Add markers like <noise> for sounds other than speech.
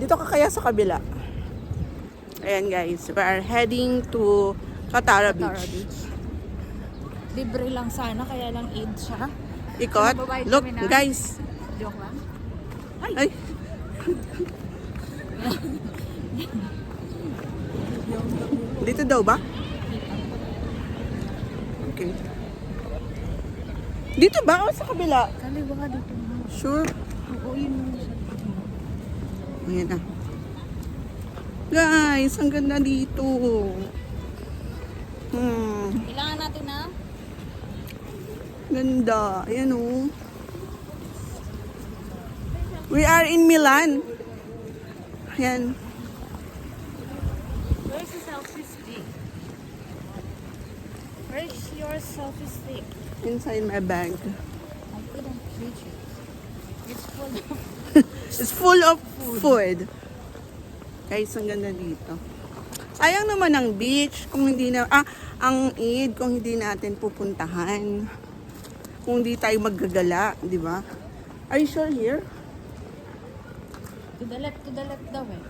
Dito ka kaya sa kabila. Ayan guys, we are heading to Katara Beach. Tara Beach. Libre lang sana, kaya lang aid siya. Ikot. Look, na. guys. Joke lang. Ay. <laughs> Dito daw ba? Okay. Dito ba o sa kabila? Kaliwa ka dito. Sure. Oo, yun. Ayan na. Guys, ang ganda dito. Hmm, Kailangan natin na ganda. Ayan oh. We are in Milan. Ayan. Where's the selfie stick? Where's your selfie stick? Inside my bag. I couldn't. <laughs> It's full of... Food. Guys, ang ganda dito. Sayang naman ang beach kung hindi na ah ang Eid kung hindi natin pupuntahan. Kung hindi tayo maggagala, di ba? Are you sure here? To the left, to the left daw eh.